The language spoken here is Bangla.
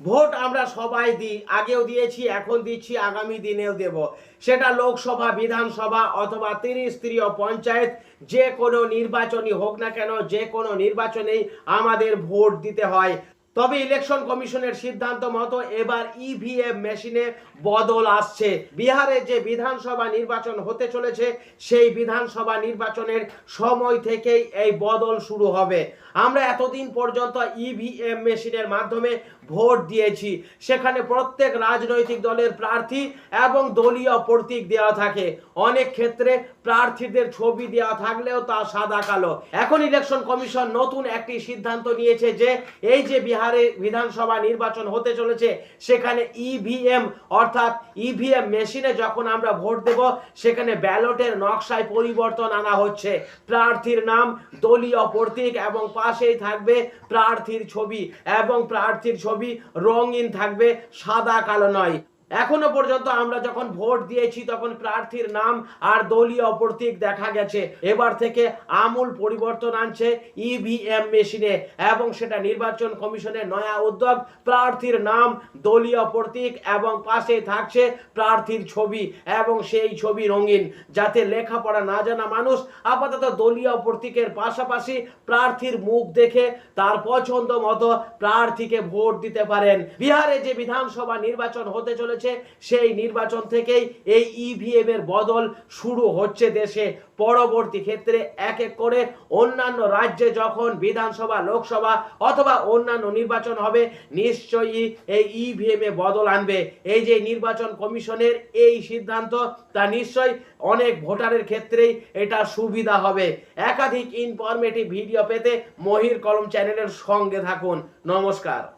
ভোট আমরা সবাই দিই, আগেও দিয়েছি, এখন দিচ্ছি, আগামী দিনেও দেব। সেটা লোকসভা, বিধানসভা অথবা ত্রিস্তরীয় পঞ্চায়েত, যে কোনো নির্বাচনই হোক না কেন, যে কোনো নির্বাচনেই আমাদের ভোট দিতে হয়। তবে ইলেকশন কমিশনের সিদ্ধান্ত মতো এবার ইভিএম মেশিনে বদল আসছে। বিহারে যে বিধানসভা নির্বাচন হতে চলেছে, সেই বিধানসভা নির্বাচনের সময় থেকেই এই বদল শুরু হবে। আমরা এতদিন পর্যন্ত ইভিএম মেশিনের মাধ্যমে ভোট দিয়েছি। সেখানে প্রত্যেক রাজনৈতিক দলের প্রার্থী এবং দলীয় প্রতীক দেওয়া থাকে। অনেক ক্ষেত্রে প্রার্থীদের ছবি দেওয়া থাকলেও তা সাদা কালো। এখন ইলেকশন কমিশন নতুন একটি সিদ্ধান্ত নিয়েছে যে, এই যে বিহারে বিধানসভা নির্বাচন হতে চলেছে, সেখানে ইভিএম অর্থাৎ ইভিএম মেশিনে যখন আমরা ভোট দেব, সেখানে ব্যালটের নকশায় পরিবর্তন আনা হচ্ছে। প্রার্থীর নাম দলীয় প্রতীক এবং পাশেই থাকবে প্রার্থীর ছবি এবং প্রার্থীর ছবি রঙিন থাকবে, সাদা কালো নয়। এখনও পর্যন্ত আমরা যখন ভোট দিয়েছি, তখন প্রার্থীর নাম আর দলীয় প্রতীক দেখা গেছে। এবার থেকে আমূল পরিবর্তন আনছে ইভিএম মেশিনে এবং সেটা নির্বাচন কমিশনের নয়া উদ্যোগ। প্রার্থীর নাম, দলীয় প্রতীক এবং পাশে থাকছে প্রার্থীর ছবি এবং সেই ছবি রঙিন। যাতে লেখাপড়া না জানা মানুষ আপাতত দলীয় প্রতীকের পাশাপাশি প্রার্থীর মুখ দেখে তার পছন্দ মতো প্রার্থীকে ভোট দিতে পারেন। বিহারে যে বিধানসভা নির্বাচন হতে চলেছে সেই নির্বাচন থেকেই এই ইভিএম এর বদল শুরু হচ্ছে দেশে। পরবর্তী ক্ষেত্রে এক এক করে অন্যান্য রাজ্যে যখন বিধানসভা, লোকসভা অথবা অন্যান্য নির্বাচন হবে, নিশ্চয়ই এই ইভিএম এ বদল আনবে। এই যে নির্বাচন কমিশনের এই সিদ্ধান্ত, তা নিশ্চয়ই অনেক ভোটারের ক্ষেত্রেই এটা সুবিধা হবে। একাধিক ইনফরমেটিভ ভিডিও পেতে মহির কলম চ্যানেলের সঙ্গে থাকুন। নমস্কার।